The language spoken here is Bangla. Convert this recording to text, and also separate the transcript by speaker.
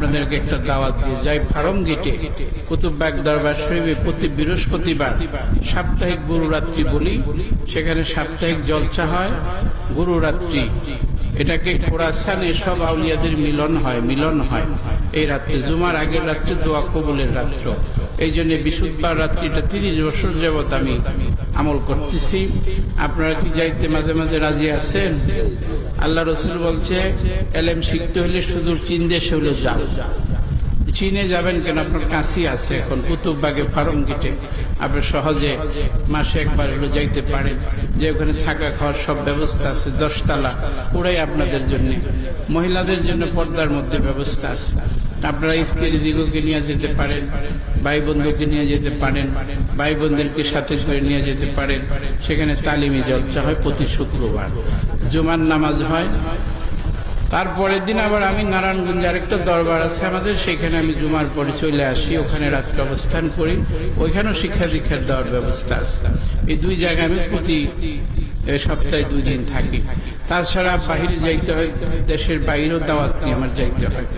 Speaker 1: আপনাদেরকে একটা দাওয়াত দিয়ে যাই ফারম গেটে। কুতুববাগ দরবার শরীফে প্রতি বৃহস্পতিবার সাপ্তাহিক গুরু রাত্রি বলি। সেখানে সাপ্তাহিক জলসা হয়, গুরু রাত্রি। এটাকে খোরাসানে সব আউলিয়াদের মিলন হয় মিলন হয়। এই রাত্রে জুমার আগের রাত্রে দোয়া কবুলের রাত্র। এই জন্য বিশুদ্ধবার রাত্রিটা তিরিশ বছর যাবৎ আমি আমল করতেছি। আপনারা কি যাইতে মাঝে মাঝে রাজি আছেন? আল্লাহ রসুল বলছে, এলেম শিখতে হলে শুধু চীন দেশে হলে যাও। চীনে যাবেন কেন? আপনার কাশি আছে এখন, কুতুববাগে ফার্ম গেটে আপনি সহজে মাসে একবার হলো যাইতে পারেন। যে ওখানে থাকা খাওয়ার সব ব্যবস্থা আছে, দশতলা। পুরাই আপনাদের জন্য। মহিলাদের জন্য পর্দার মধ্যে ব্যবস্থা আছে। আপনারা স্ত্রী দিগকে নিয়ে যেতে পারেন, ভাই বন্ধুকে নিয়ে যেতে পারেন, ভাই বোনদেরকে সাথে করে নিয়ে যেতে পারেন। সেখানে তালিমি জলসা হয় প্রতি শুক্রবার। জুমার নামাজ হয়। তারপরের দিন আবার আমি নারায়ণগঞ্জে আরেকটা দরবার আছে আমাদের, সেখানে আমি জুমার পরে চলে আসি, ওখানে রাত্রে অবস্থান করি। ওইখানেও শিক্ষা দীক্ষার দেওয়ার ব্যবস্থা আছে। এই দুই জায়গায় আমি প্রতি সপ্তাহে দুই দিন থাকি। তাছাড়া বাহিরে যাইতে হয়, দেশের বাইরেও দাওয়াত আমার যাইতে হয়।